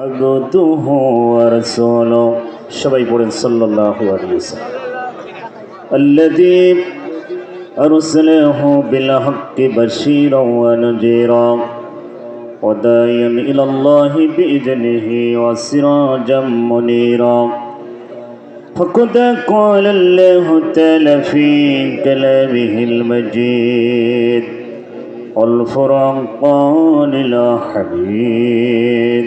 عبده ورسوله সবাই পড়েন সাল্লাল্লাহু আলাইহি ওয়াসাল্লাম الذي أرسله بالحق بشيرا ونذيرا وداعيا إلى الله بإذنه وسراجا منيرا فقد قال الله تعالى في كلامه المجيد والفرقان الحميد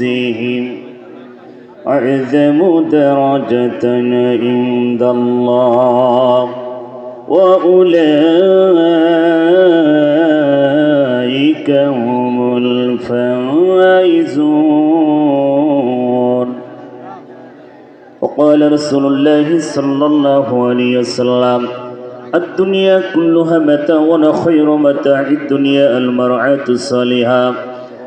وأنفسهم أعظم درجة عند الله. وأولئك هم الفائزون. وقال رسول الله صلى الله عليه وسلم الدنيا كلها متاع وخير متاع الدنيا المرعاة الصالحة.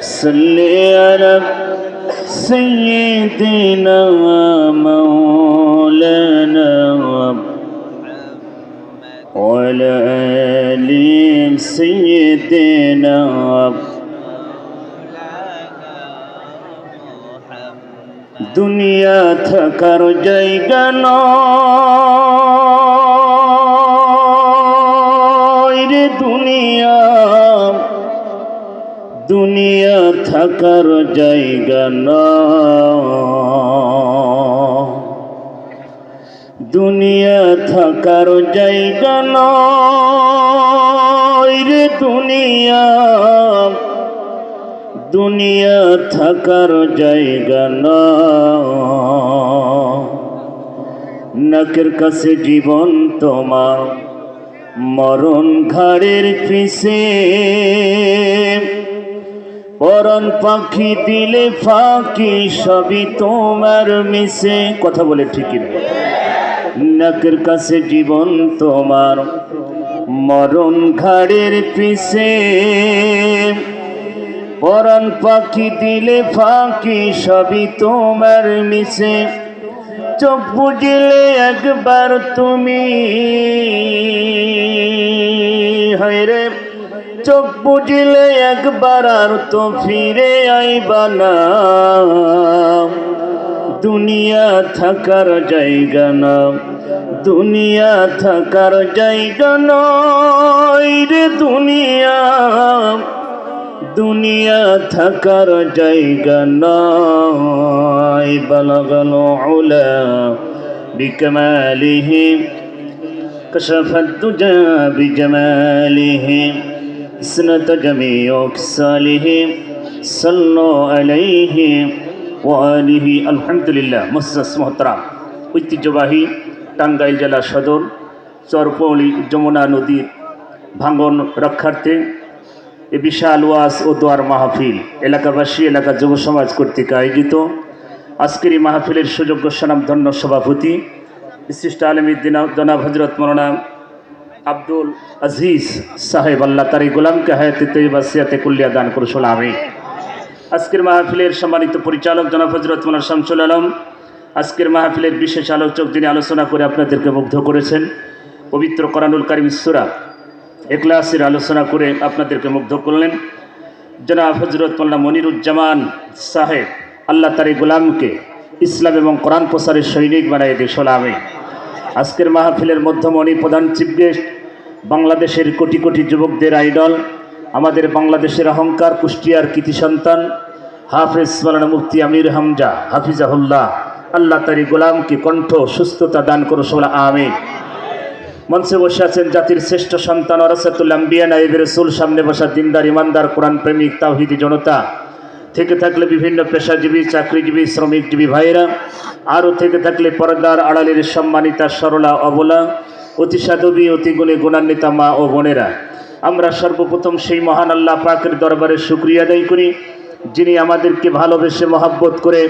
صل على سيدنا مولانا وعلى آل سيدنا দুনিয়া থাকার জায়গা নয় দুনিয়া থাকার জায়গা নয় দুনিয়া থাকার জায়গা নয় দুনিয়া। দুনিয়া থাকার জায়গা না। নাকের কাছে জীবন তোমার মরণ ঘাড়ের পিছে। পরন পাখি দিলে ফাঁকি, সবই তোমার মিশে। কথা বলে ঠিকই নাকের কাছে জীবন তোমার, মরণ ঘাড়ের পিছে। পরাণ পাখি দিলে ফাঁকি, সবই তোমার মিশে। চোখ বুঝলে একবার তুমি হায়রে চোখ বুঝিলে একবার আর তো ফিরে আইবা না। দুনিয়া থাকার জায়গা না, দুনিয়া থাকার জায়গা নয় রে দুনিয়া। দুনিয়া থাকার জায়গা নয়, বলগল উলা বিকমালিহি, কশফত তুজা বিজমালিহি। اسنت جميع كساله صلوا عليه وآله الحمد لله মুসসাস মোহতরাম ঐতিহ্যবাহী টাঙ্গাইল জেলা সদর চরপৌলি যমুনা নদীর ভাঙ্গন রক্ষার্থে এ বিশাল ওয়াজ ও দোয়ার মাহফিল এলাকাবাসী এলাকা যুব সমাজ কর্তৃক আয়োজিত আজকের এই মাহফিলের সুযোগ্য ধন্য সভাপতি বিশিষ্ট আলমীদ্দিন জনাব হজরত মৌলানা আব্দুল আজিজ সাহেব, আল্লাহ তার গোলামকে হায়াতে তৈবা সিয়াতে কুল্লিয়া দান করছিল আমি আজকের মাহফিলের সম্মানিত পরিচালক জনাব হজরত মৌলানা শামসুল আলম, আজকের মাহফিলের বিশেষ আলোচক যিনি আলোচনা করে আপনাদেরকে মুগ্ধ করেছেন, পবিত্র করানুল কারিম সুরা এক্লাসের আলোচনা করে আপনাদেরকে মুগ্ধ করলেন। জনাব হজরত মোল্লা মনিরুজ্জামান সাহেব, আল্লাহ তার গোলামকে ইসলাম এবং কোরআন প্রসারের সৈনিক বানাই দিয়ে সোলামে আজকের মাহফিলের মধ্যমণি প্রধান চিফ গেস্ট বাংলাদেশের কোটি কোটি যুবকদের আইডল, আমাদের বাংলাদেশের অহংকার, কুষ্টিয়ার কৃতি সন্তান, হাফেজ মালানা মুফতি আমির হামজা, হাফিজাহুল্লাহ, আল্লাহ তারি গোলামকে কণ্ঠ, সুস্থতা দান করো সোলা আমিন। মঞ্চে বসে আছেন জাতির শ্রেষ্ঠ সন্তান অরাসাতুল আম্বিয়া নাইবের রসুল, সামনে বসা দিনদার, ইমানদার, কোরআন প্রেমিক, তাওহিদি জনতা। থেকে থাকলে বিভিন্ন পেশাজীবী, চাকরিজীবী, শ্রমিকজীবী ভাইয়েরা, আরও থেকে থাকলে পর্দার আড়ালের সম্মানিতা সরলা, অবলা অতি সাধবী, অতি গুণে গুণান্বিতা মা ও বোনেরা। আমরা সর্বপ্রথম সেই মহান আল্লাহ পাকের দরবারে শুক্রিয়া আদায় করি, যিনি আমাদেরকে ভালোবেসে মহাব্বত করে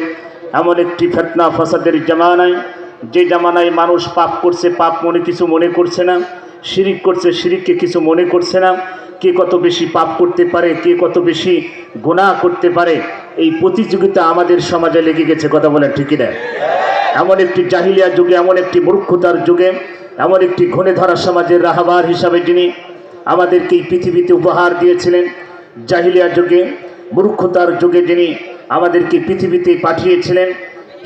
এমন একটি ফেতনা ফসাদের জামানায়, যে জামানায় মানুষ পাপ করছে, পাপ মনে কিছু মনে করছে না, শিরিক করছে, শিরিককে কিছু মনে করছে না, কে কত বেশি পাপ করতে পারে, কে কত বেশি গুনাহ করতে পারে, এই প্রতিযোগিতা আমাদের সমাজে লেগে গেছে, কথা বলেন ঠিকই না এমন একটি জাহিলিয়া যুগে, এমন একটি মূর্খতার যুগে এমন একটি ঘনে ধরা সমাজের রাহাবার হিসাবে যিনি আমাদেরকে এই পৃথিবীতে উপহার দিয়েছিলেন, জাহিলিয়া যুগে, মূর্খতার যুগে যিনি আমাদেরকে পৃথিবীতে পাঠিয়েছিলেন,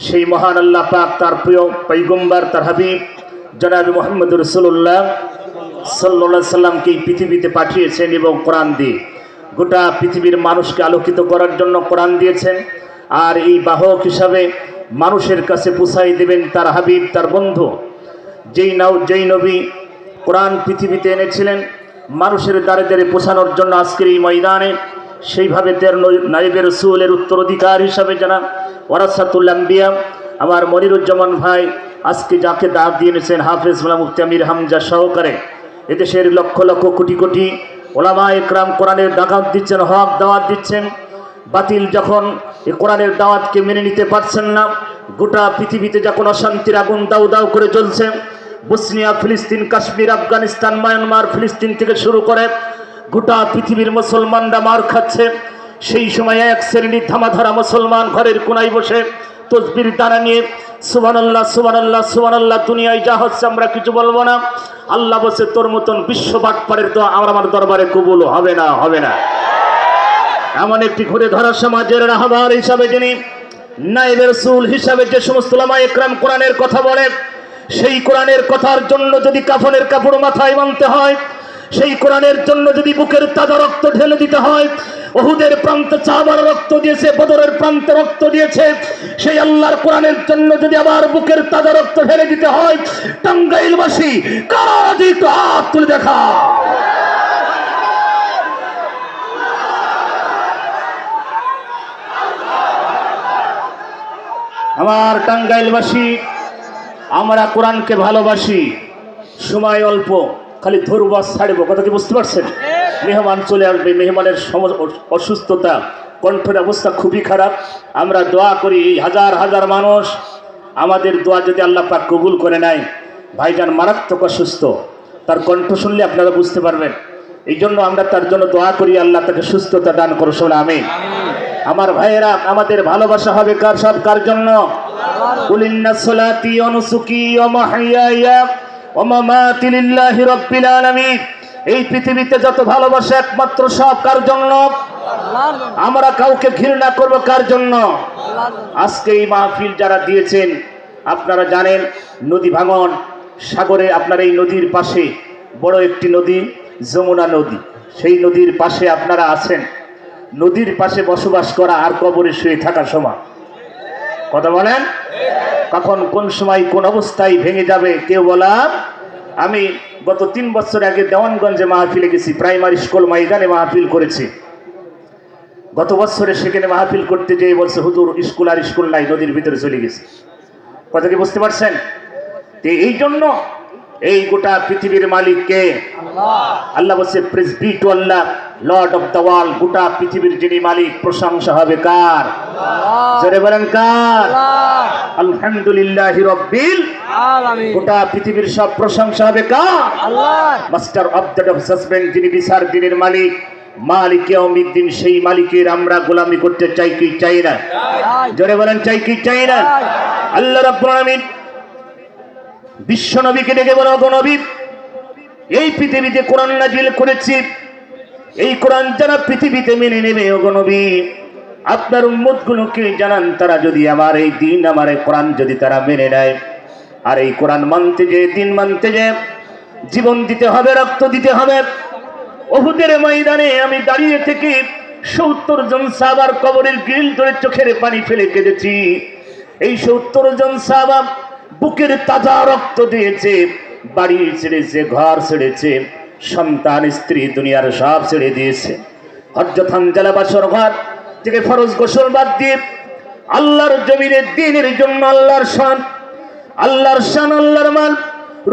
সেই মহান আল্লাহ পাক তার প্রিয় পৈগম্বার, তার হাবিব, জনাবি মোহাম্মদ রসুল্লাহ সাল্লা সাল্লামকে এই পৃথিবীতে পাঠিয়েছেন এবং কোরআন দিয়ে গোটা পৃথিবীর মানুষকে আলোকিত করার জন্য কোরআন দিয়েছেন। আর এই বাহক হিসাবে মানুষের কাছে পুষাই দেবেন তার হাবিব, তার বন্ধু যেই নাও, যেই নবী কোরআন পৃথিবীতে এনেছিলেন, মানুষের দ্বারে দ্বারে পোষানোর জন্য আজকের এই ময়দানে, সেইভাবে তের নাইবের রসুলের উত্তরাধিকার হিসাবে জানা ওরাসাতুল আম্বিয়া, আমার মনিরুজ্জামান ভাই আজকে যাকে দাঁত এনেছেন, হাফেজ মোলা মুফতি আমির হামজা সহকারে, এদেশের লক্ষ লক্ষ কোটি কোটি ওলামা একরাম কোরআনের দাওয়াত দিচ্ছেন, হক দাওয়াত দিচ্ছেন, বাতিল যখন এই কোরআনের দাওয়াতকে মেনে নিতে পারছেন না, গোটা পৃথিবীতে যখন অশান্তির আগুন দাউ দাউ করে জ্বলছে বসনিয়া, ফিলিস্তিন, কাশ্মীর, আফগানিস্তান, মায়ানমার, ফিলিস্তিন থেকে শুরু করে গোটা পৃথিবীর মুসলমানরা মার খাচ্ছে। সেই সময় এক শ্রেণির ধামাধারা মুসলমান ঘরের কোনায় বসে তসবির দ্বারা নিয়ে সুবান আল্লাহ সুবান আল্লাহ সুবান আল্লাহ দুনিয়ায় যা হচ্ছে আমরা কিছু বলব না। আল্লাহ বসে তোর মতন বিশ্ব বাটপাড়ের তো আমার আমার দরবারে কবুল হবে না হবে না। এমন একটি ঘুরে ধরা সমাজের রাহবার হিসাবে যিনি নাইবের সুল হিসাবে যে সমস্ত লামা একরাম কোরআনের কথা বলে সেই কোরআনের কথার জন্য যদি কাফনের কাপড় মাথায় মানতে হয়, সেই কোরআনের জন্য যদি বুকের তাজা রক্ত ঢেলে দিতে হয়, ওহুদের প্রান্ত চাবার রক্ত দিয়েছে, বদরের প্রান্তে রক্ত দিয়েছে, সেই আল্লাহর কোরআনের জন্য যদি আবার বুকের তাজা রক্ত ঢেলে দিতে হয়, টাঙ্গাইলবাসী কারা একটু হাত তুলে দেখা। আমার টাঙ্গাইলবাসী আমরা কোরআনকে ভালোবাসি। সময় অল্প, খালি ধরবাস ছাড়ব, কথা কি বুঝতে পারছেন? মেহমান চলে আসবে, মেহমানের অসুস্থতা, কণ্ঠের অবস্থা খুবই খারাপ। আমরা দোয়া করি হাজার হাজার মানুষ, আমাদের দোয়া যদি আল্লাহ পাক কবুল করে নেয়, ভাইজান মারাত্মক অসুস্থ। তার কণ্ঠ শুনলে আপনারা বুঝতে পারবেন। এই জন্য আমরা তার জন্য দোয়া করি, আল্লাহ তাকে সুস্থতা দান করো শোনা আমি আমার ভাইয়েরা, আমাদের ভালোবাসা হবে কার সব কার জন্য? সলাতি অনুসুকি ও মাহিয়া ও মামাতি লিল্লাহি রাব্বিল আলামিন। এই পৃথিবীতে যত ভালোবাসা একমাত্র সব কার জন্য? আমরা কাউকে ঘৃণা করব কার জন্য? আজকে এই মাহফিল যারা দিয়েছেন, আপনারা জানেন নদী ভাঙন, সাগরে আপনার এই নদীর পাশে বড় একটি নদী, যমুনা নদী। সেই নদীর পাশে আপনারা আছেন। নদীর পাশে বসবাস করা আর কবরে শুয়ে থাকার সময়। কথা বলেন? কখন, কোন সময়, কোন অবস্থায় ভেঙে যাবে, কেউ বলা আমি গত তিন বছর আগে দেওয়ানগঞ্জে মাহফিলে গেছি, প্রাইমারি স্কুল ময়দানে মাহফিল করেছি। গত বছরে সেখানে মাহফিল করতে যেয়ে বলছে, হুজুর, স্কুল আর স্কুল নাই, নদীর ভিতরে চলে গেছে। কথা কি বুঝতে পারছেন? এই জন্য এই গোটা পৃথিবীর মালিককে আল্লাহ। বলছে to Allah lord of the world গোটা পৃথিবীর যিনি মালিক প্রশংসা হবে কার? জোরে বলেন কার? আলহামদুলিল্লাহ রব্বিল গোটা পৃথিবীর সব প্রশংসা হবে কার? মাস্টার অফ দ্য সাসপেন্ড যিনি বিচার দিনের মালিক মালিক দিন সেই মালিকের আমরা গোলামি করতে চাই কি চাই না? জোরে বলেন চাই কি চাই না? আল্লাহ রাব্বুল আলামিন বিশ্ব নবীকে ডেকে বলো, গো নবী, এই পৃথিবীতে কোরআন নাজিল করেছি। এই কোরআন যারা পৃথিবীতে মেনে নেবে নবী, আপনার উম্মত গুলোকে জানান, তারা যদি আমার এই দিন, আমার এই কোরআন যদি তারা মেনে নেয়। আর এই কোরআন মানতে যে, দিন মানতে যে, জীবন দিতে হবে, রক্ত দিতে হবে। ওহুদের ময়দানে আমি দাঁড়িয়ে থেকে সত্তর জন সাহাবার কবরের গ্রিল ধরে চোখের পানি ফেলে কেঁদেছি। এই সত্তর জন সাহাবা বুকের তাজা রক্ত দিয়েছে, বাড়ি ছেড়েছে, ঘর ছেড়েছে, সন্তান, স্ত্রী, দুনিয়ার সব ছেড়ে দিয়েছে। হজরত হানজালা বাসর ঘর থেকে ফরজ গোসল বাদ দিয়ে আল্লাহর জমিনের দিনের জন্য আল্লাহর শান আল্লাহর শান, আল্লাহর মান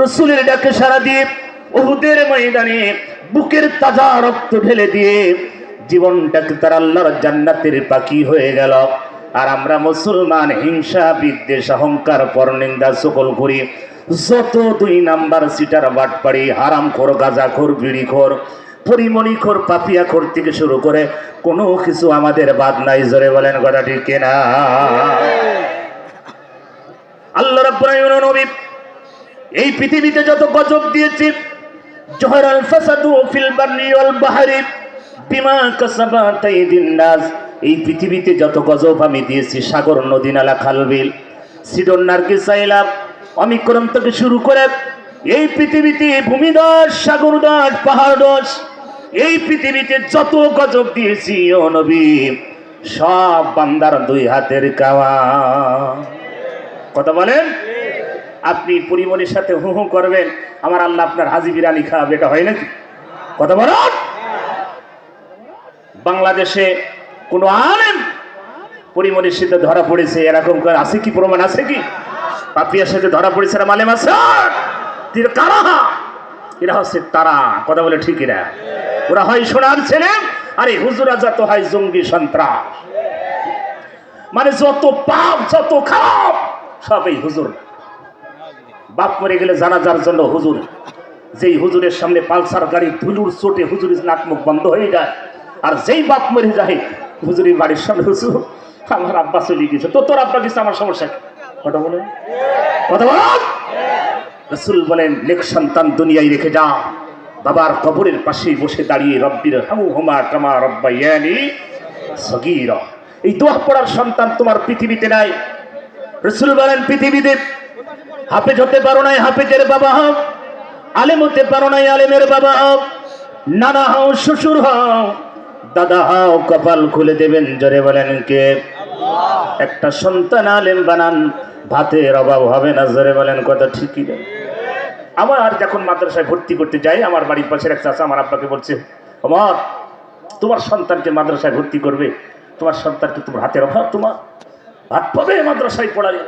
রসুলের ডাকে সারা দিয়ে ওহুদের ময়দানে বুকের তাজা রক্ত ঢেলে দিয়ে জীবনটাকে তার আল্লাহর জান্নাতের পাখি হয়ে গেল। আর আমরা মুসলমান, হিংসা, বিদ্বেষ, অহংকার, পরনিন্দা সকল করি যত দুই নাম্বার সিটার বাটপাড়ি হারাম খোর গাজা খোর বিড়ি খোর পরিমণি খোর পাপিয়া খোর থেকে শুরু করে কোনো কিছু আমাদের বাদ নাই। জোরে বলেন কথা ঠিক না আল্লাহ রাব্বুল নবী, এই পৃথিবীতে যত গজব দিয়েছি জহর আল ফাসাদু ফিল বাররি ওয়াল বাহরি বিমা কাসাবাত আইদিন নাস এই পৃথিবীতে যত গজব আমি দিয়েছি, সাগর, নদী, নালা খালবিল সিডন নার্গিস সাইলাম অমিক্রম থেকে শুরু করে এই পৃথিবীতে ভূমিদশ সাগর দশ, পাহাড় দশ, এই পৃথিবীতে যত গজব দিয়েছি, ও নবী, সব বান্দার দুই হাতের কাওয়া। কথা বলেন? আপনি পরিমণির সাথে হু হু করবেন, আমার আল্লাহ আপনার হাজি বিরানি খাওয়াবে এটা হয় নাকি? কথা বলেন? বাংলাদেশে কোনো আলেম পরিমণির সাথে ধরা পড়েছে, এরকম আছে কি, প্রমাণ আছে কি? পাপিয়ার সাথে ধরা পড়েছে এরা মালেম আছে কারা এরা হচ্ছে তারা, কথা বলে ঠিক এরা। ওরা হয় সোনার ছেলে, আরে হুজুরা যত হয় জঙ্গি সন্ত্রাস। মানে যত পাপ, যত খারাপ, সব এই হুজুর। বাপ মরে গেলে জানাজার জন্য হুজুর। যেই হুজুরের সামনে পালসার গাড়ি ধুলুর চোটে হুজুরের নাক মুখ বন্ধ হয়ে যায়, আর যেই বাপ মরে যায় হুজুরের বাড়ির সামনে হুজুর আমার আব্বা চলে গেছে তো তোর আব্বা গেছে আমার সমস্যা কথা বলে কথা বল রসুল বলেন লেখ সন্তান দুনিয়ায় রেখে যা। বাবার কবরের পাশে বসে দাঁড়িয়ে রব্বির হামু হুমা কামা রব্বাইয়ানি সগীরা। এই দোয়া পড়ার সন্তান তোমার পৃথিবীতে নাই। রসুল বলেন, পৃথিবীতে হাফেজ হতে পারো নাই হাফেজের বাবা। হও আলেম হতে পারো নাই আলেমের বাবা। হও নানা হও, শ্বশুর হও দাদা হও কপাল খুলে দেবেন, জোরে বলেন কে? একটা সন্তান আলেম বানান, ভাতের অভাব হবে না, জোরে বলেন কথা ঠিকই আমার আর যখন মাদ্রাসায় ভর্তি করতে যাই, আমার বাড়ির পাশের এক চাষা আমার আব্বাকে বলছে আমার তোমার সন্তানকে মাদ্রাসায় ভর্তি করবে? তোমার সন্তানকে তোমার হাতের অভাব? তোমার ভাত পাবে মাদ্রাসায় পড়ালে?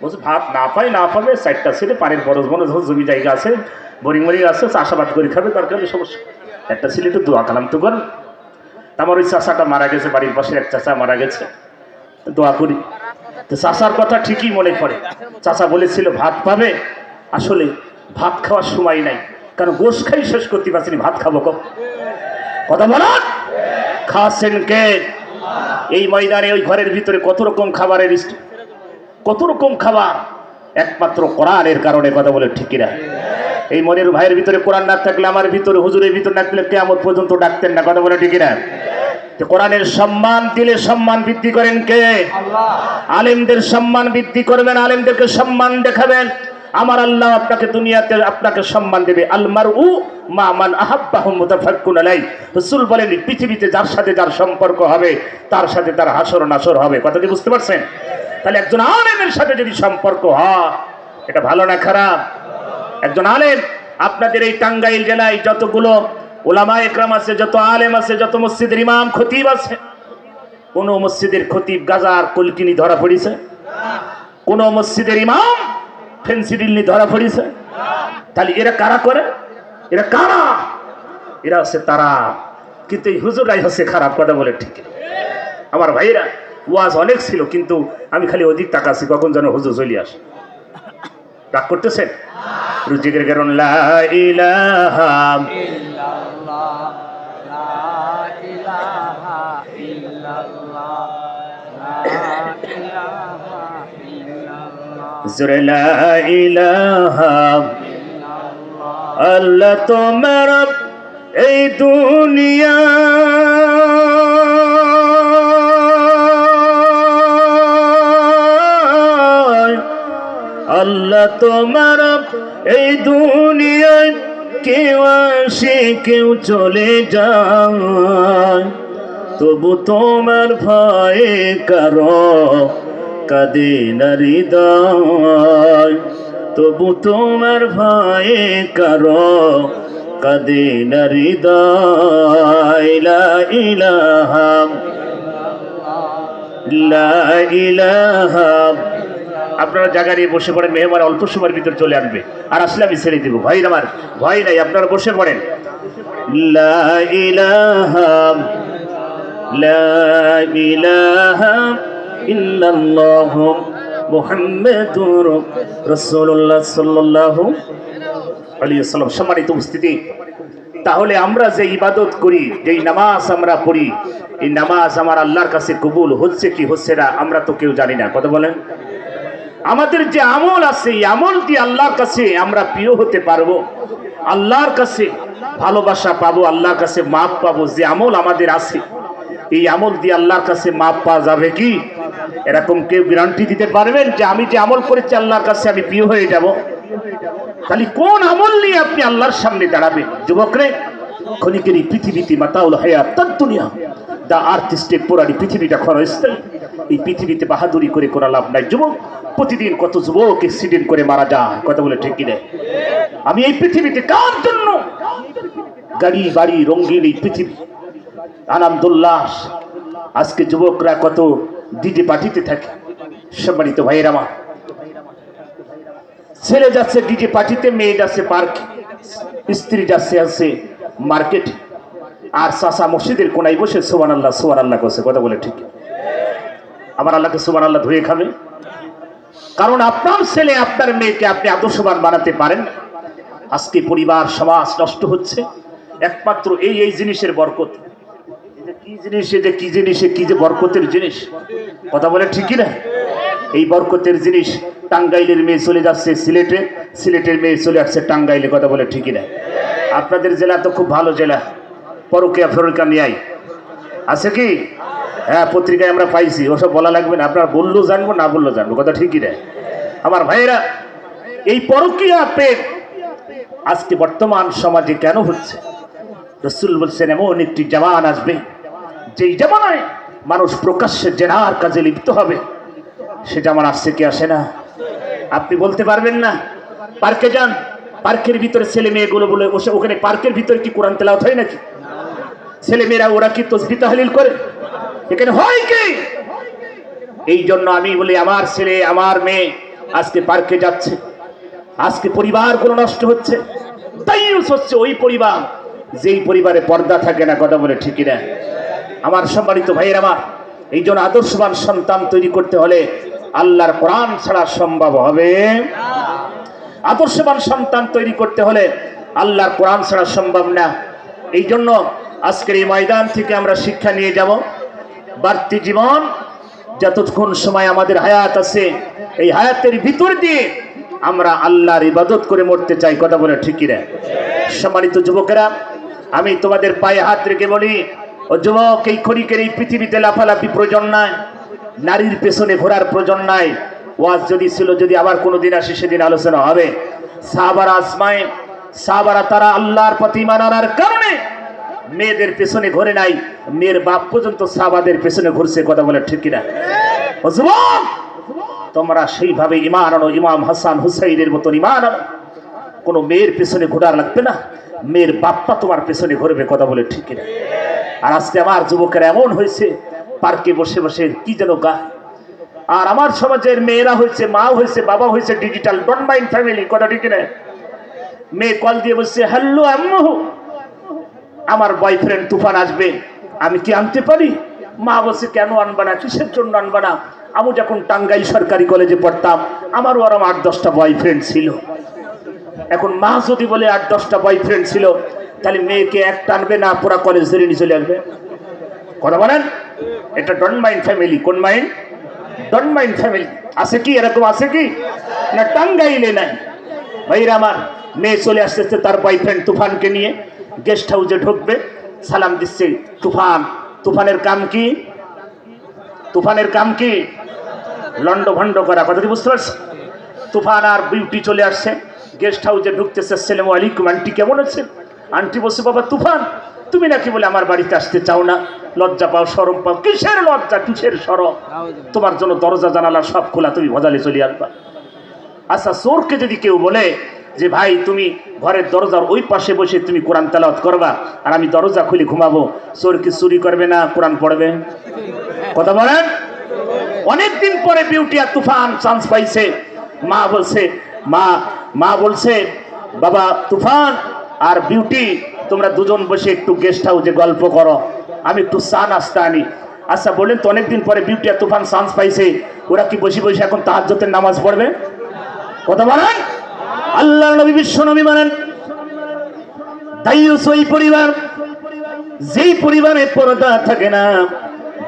বলছে, ভাত না পাই না পাবে চারটা ছেলে পানির বরজ মনে জমি জায়গা আছে বোরিং মরিং আছে, চাষাবাদ করে খাবে দরকার সমস্যা। একটা ছেলে একটু দোয়া কালাম তো কর। তা আমার ওই চাষাটা মারা গেছে, বাড়ির পাশের এক চাষা মারা গেছে। দোয়া করি। তো চাষার কথা ঠিকই মনে পড়ে। চাষা বলেছিল, ভাত পাবে? আসলে ভাত খাওয়ার সময় নাই। কারণ গোস খাই শেষ করতে পারছিনি ভাত খাব কখন? কথা বলার খাচ্ছেন কে? এই ময়দানে, ওই ঘরের ভিতরে কত রকম খাবারের কত রকম খাবার? একমাত্র কোরআনের কারণে কথা বলে ঠিকই না এই মনের ভাইয়ের ভিতরে কোরআন না থাকলে, আমার ভিতরে হুজুরের ভিতরে না থাকলে কেমন পর্যন্ত ডাকতেন না, কথা বলে তো কোরআনের সম্মান দিলে সম্মান বৃদ্ধি করেন কে? আলেমদের সম্মান বৃদ্ধি করবেন আলেমদেরকে সম্মান দেখাবেন। আমার আল্লাহ আপনাকে দুনিয়াতে আপনাকে সম্মান দেবে। আলমার উ মা মান আহাব্বাহু মুতাফাক্কুন আলাই রাসূল বলেন পৃথিবীতে যার সাথে যার সম্পর্ক হবে তার সাথে তার হাসর নাসর হবে। কথা কি বুঝতে পারছেন? তাহলে একজন আলেমের সাথে যদি সম্পর্ক হয় এটা ভালো না খারাপ? একজন আলেম আপনাদের এই টাঙ্গাইল জেলায় যতগুলো ওলামা একরাম আছে, যত আলেম আছে, যত মসজিদের ইমাম, খতিব আছে। কোন মসজিদের খতিব গাজার কলকিনি ধরা পড়িছে। কোন মসজিদের ইমাম ফেন্সিডিল্লি ধরা পড়িছে। তাহলে এরা কারা করে? এরা কারা? এরা হচ্ছে তারা। কিন্তু এই হুজুরাই হচ্ছে খারাপ কথা বলে ঠিক আমার ভাইরা ওয়াজ অনেক ছিল, কিন্তু আমি খালি অধিক টাকা আছি কখন যেন হুজুর চলে আসে। রাগ করতেছেন? রুজিকের কারণ, লা জোরে আল্লাহ তোমার এই দুনিয়া। আল্লাহ তোমার এই দুনিয়ায় কেউ আসে, কেউ চলে যায়। তবু তোমার ভয়ে কারও কাঁদে না হৃদয়। তবু তোমার ভয়ে কারও কাঁদে না হৃদয়। লা ইলাহা লা ইলাহা। আপনারা জায়গা নিয়ে বসে পড়েন, মেহমান অল্প সময়ের ভিতর চলে আসবে। আর আসলে আমি ছেড়ে দিব, ভয় আমার, ভয় নাই, আপনারা বসে পড়েন। লা ইলাহা ইল্লাল্লাহ মুহাম্মাদুর রাসূলুল্লাহ সাল্লাল্লাহু আলাইহি ওয়াসাল্লাম। সম্মানিত উপস্থিতি, তাহলে আমরা যে ইবাদত করি, যেই নামাজ আমরা পড়ি, এই নামাজ আমার আল্লাহর কাছে কবুল হচ্ছে কি হচ্ছে না, আমরা তো কেউ জানি না। কথা বলেন। আমাদের যে আমল আছে, এই আমল দিয়ে আল্লাহর কাছে আমরা প্রিয় হতে পারব। আল্লাহর কাছে ভালোবাসা পাবো, আল্লাহর কাছে মাপ পাবো, যে আমল আমাদের আছে। এই আমল দিয়ে আল্লাহর কাছে মাপ পাওয়া যাবে কি? এরকম কেউ গ্যারান্টি দিতে পারবেন যে আমি যে আমল করেছি আল্লাহর কাছে, আমি প্রিয় হয়ে যাব। তাহলে কোন আমল নিয়ে আপনি আল্লাহর সামনে দাঁড়াবেন? যুবকরে, ক্ষণিকের এই পৃথিবীতে মাতাউল হায়াত তার দুনিয়া। দা আর্টিস্টে পুরানি পৃথিবীটা ক্ষণস্থায়ী। এই পৃথিবীতে বাহাদুরি করে কোনো লাভ নাই। যুবক, প্রতিদিন কত যুবক অ্যাক্সিডেন্ট করে মারা যায়? কথা বলে ঠিক কিনে? আমি এই পৃথিবীতে কার জন্য? গাড়ি, বাড়ি, রঙ্গিন এই পৃথিবী। আনন্দোল্লাস আজকে যুবকরা কত ডিজে পার্টিতে থাকে। সম্মানিত ভাইয়ের আমার। ছেলে যাচ্ছে ডিজে পার্টিতে, মেয়ে যাচ্ছে পার্ক, স্ত্রী যাচ্ছে আছে মার্কেট। আর সাসা মসজিদের কোনায় বসে সোমান আল্লাহ সোমান আল্লাহ করছে, কথা বলে ঠিক। আমার আল্লাহকে সোমান আল্লাহ ধুয়ে খাবে। কারণ আপনার ছেলে, আপনার মেয়েকে আপনি আদর্শবান বানাতে পারেন। আজকে পরিবার, সমাজ নষ্ট হচ্ছে। একমাত্র এই এই জিনিসের বরকত। কি জিনিস এটা কি জিনিস কি যে বরকতের জিনিস? কথা বলে ঠিকই না এই বরকতের জিনিস টাঙ্গাইলের মেয়ে চলে যাচ্ছে সিলেটে, সিলেটের মেয়ে চলে আসছে টাঙ্গাইলে, কথা বলে ঠিকই না আপনাদের জেলা তো খুব ভালো জেলা, পরকিয়া ফেরকা নিয়াই। আছে কি? হ্যাঁ পত্রিকায় আমরা পাইছি, ওসব বলা লাগবে না, আপনারা বললেও জানব, না বললেও জানব, কথা ঠিকই না আমার ভাইয়েরা, এই পরকিয়া প্রেম আজকে বর্তমান সমাজে কেন হচ্ছে? রসুল বলছেন, এমন একটি জামান আসবে যেই জামানায় মানুষ প্রকাশ্যে জেনার কাজে লিপ্ত হবে, সে জামান আসছে কি আসে না? আপনি বলতে পারবেন না। পার্কে যান, পার্কের ভিতরে ছেলে মেয়েগুলো বলে বসে, ওখানে পার্কের ভিতরে কি কোরআন তেলাওয়াত হয় নাকি? ছেলে মেয়েরা, ওরা কি তসবি তাহলিল করে? এখানে হয় কি? এই জন্য আমি বলি, আমার ছেলে, আমার মেয়ে আজকে পার্কে যাচ্ছে। আজকে পরিবারগুলো নষ্ট হচ্ছে। তাই হচ্ছে ওই পরিবার। যেই পরিবারে পর্দা থাকে না, কথা বলে ঠিকই না আমার সম্মানিত ভাইয়ের আমার, এই জন্য আদর্শবান সন্তান তৈরি করতে হলে আল্লাহর কোরআন ছাড়া সম্ভব হবে। আদর্শবান সন্তান তৈরি করতে হলে আল্লাহর কোরআন ছাড়া সম্ভব না। এই জন্য আজকের এই ময়দান থেকে আমরা শিক্ষা নিয়ে যাব। বাড়তি জীবন, যতক্ষণ সময় আমাদের হায়াত আছে, এই হায়াতের ভিতর দিয়ে আমরা আল্লাহর ইবাদত করে মরতে চাই, কথা বলে ঠিকই রে সম্মানিত যুবকেরা, আমি তোমাদের পায়ে হাত রেখে বলি ও যুবক, এই ক্ষণিকের এই পৃথিবীতে লাফালাফি প্রয়োজন নাই, নারীর পেছনে ঘোরার প্রয়োজন নাই। ওয়াজ যদি ছিল, যদি আবার কোনো দিন আসে, সেদিন আলোচনা হবে। সাহাবারা আসমায় সাহাবারা তারা আল্লাহর প্রতি মানার কারণে মেয়েদের পেছনে ঘরে নাই। মেয়ের বাপ পর্যন্ত সাহাবাদের পেছনে ঘুরছে, কথা বলে ঠিক কিনা? ও যুবক, তোমরা সেইভাবে ইমান আনো, ইমাম হাসান হুসাইনের মতন ইমান আনো। কোনো মেয়ের পেছনে ঘোরার লাগবে না, মেয়ের বাপ্পা তোমার পেছনে ঘুরবে, কথা বলে ঠিক কিনা? আর আজকে আমার যুবকেরা এমন হয়েছে, পার্কে বসে বসে কি যেন গা। আর আমার সমাজের মেয়েরা হয়েছে মা হয়েছে বাবা হয়েছে ডিজিটাল ডন ফ্যামিলি কথা ঠিক কিনা? মেয়ে কল দিয়ে বলছে, হ্যালো আম্মু, আমার বয়ফ্রেন্ড তুফান আসবে, আমি কি আনতে পারি? মা বলছে, কেন আনবা না, কিসের জন্য আনবা না? আমি যখন টাঙ্গাইল সরকারি কলেজে পড়তাম, আমারও আরও আট দশটা বয়ফ্রেন্ড ছিল। এখন মা যদি বলে আট দশটা বয়ফ্রেন্ড ছিল তাহলে মেয়েকে এক টানবে না, পুরা কলেজ ধরে নিয়ে চলে আসবে। কথা বলেন? এটা ডন মাইন্ড ফ্যামিলি কোন মাইন্ড ডন মাইন্ড ফ্যামিলি আছে কি? এরকম আছে কি? না, টাঙ্গাইলে নাই। ভাইরা আমার, মেয়ে চলে আসতেছে তার বয়ফ্রেন্ড তুফানকে নিয়ে গেস্ট হাউসে ঢুকবে। সালাম দিচ্ছে, তুফান, তুফানের কাম কি? তুফানের কাম কি? লন্ড ভন্ড করা। কথা কি বুঝতে পারছি তুফান আর বিউটি চলে আসছে। গেস্ট হাউসে ঢুকতেছে, আসসালামু আলাইকুম আন্টি কেমন আছেন? আন্টি বসে বাবা, তুফান, তুমি নাকি বলে আমার বাড়িতে আসতে চাও না? লজ্জা পাও সরম পাও। কিসের লজ্জা, কিসের সরম তোমার জন্য দরজা জানালা সব খোলা, তুমি ভজালে চলে আসবা। আচ্ছা চোরকে যদি কেউ বলে যে, ভাই, তুমি ঘরের দরজার ওই পাশে বসে তুমি কোরআন তেলাওয়াত করবা আর আমি দরজা খুলে ঘুমাবো, চোর কি চুরি করবে না কোরআন পড়বে? কথা বলেন? অনেকদিন পরে বিউটি আর তুফান চান্স পাইছে। মা বলছে, মা মা বলছে, বাবা, তুফান আর বিউটি তোমরা দুজন বসে একটু গেস্ট হাউসে গল্প করো। আমি একটু চা নাস্তা আনি। আচ্ছা বলেন তো, অনেকদিন পরে বিউটি আর তুফান চান্স পাইছে। ওরা কি বসে বসে এখন তাহাজ্জতের নামাজ পড়বে? কথা বলেন। আল্লাহ নবী বিশ্ব নবী মানেন। ওই পরিবার। যেই পরিবারে পর্দা থাকে না,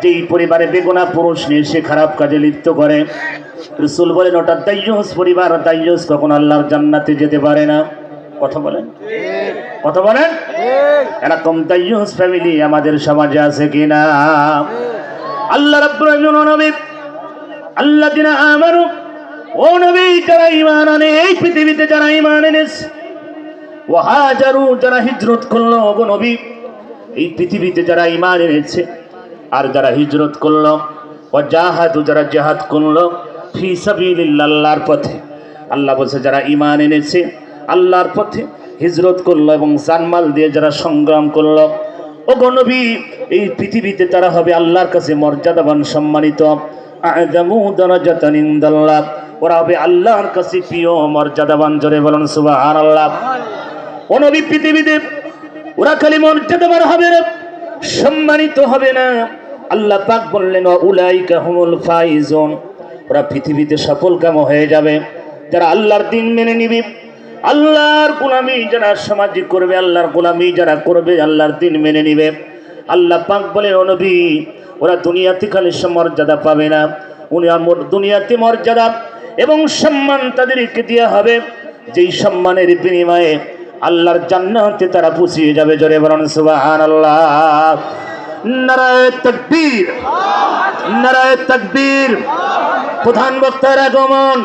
যেই পরিবারে বেগুনা পুরুষ নিয়ে সে খারাপ কাজে লিপ্ত করে। রসুল বলেন, ওটা দাইয়ুস পরিবার দাইয়ুস কখন আল্লাহর জান্নাতে যেতে পারে না। কথা বলেন। কথা বলেন? এরকম দাইয়ুস ফ্যামিলি আমাদের সমাজে আছে কিনা? আল্লাহ রাব্বুল ও নবী, আল্লাহ দিনা আমারু ও নবী, যারা ঈমান আনে, এই পৃথিবীতে যারা ঈমান এনেছে ওয়াহাজারু যারা হিজরত করল গো নবী, এই পৃথিবীতে যারা ইমান এনেছে, আর যারা হিজরত করল, ও জাহাদু যারা জাহাদ করল, ফি সাবিলিল্লাহ, আল্লাহর পথে। আল্লাহ বলছে, যারা ইমান এনেছে, আল্লাহর পথে হিজরত করল এবং জানমাল দিয়ে যারা সংগ্রাম করল ও গো নবী, এই পৃথিবীতে তারা হবে আল্লাহর কাছে মর্যাদাবান, সম্মানিত। ওরা হবে আল্লাহর কাছে প্রিয়, মর্যাদাবান, জোরে বলুন সুবহানাল্লাহ। অনবী পৃথিবীতে ওরা খালি মর্যাদাবার হবে না, সম্মানিত হবে না। আল্লাহ পাক বললেন উলাইকা হুমুল ফাইজুন ওরা পৃথিবীতে সফল কাম হয়ে যাবে। যারা আল্লাহর দিন মেনে নিবে আল্লাহর গোলামি যারা সামাজিক করবে, আল্লাহর গোলামি যারা করবে, আল্লাহর দিন মেনে নিবে। আল্লাহ পাক বলে অনবী ওরা দুনিয়াতে খালি মর্যাদা পাবে না। উনি দুনিয়াতে মর্যাদা এবং সম্মান তাদেরকে দেওয়া হবে। যেই সম্মানের বিনিময়ে আল্লাহর জান্নাতে তারা পুষিয়ে যাবে। জোরে বরণ সুবাহান আল্লাহ নারায় তকবীর। নারায় তকবীর। প্রধান বক্তার আগমন।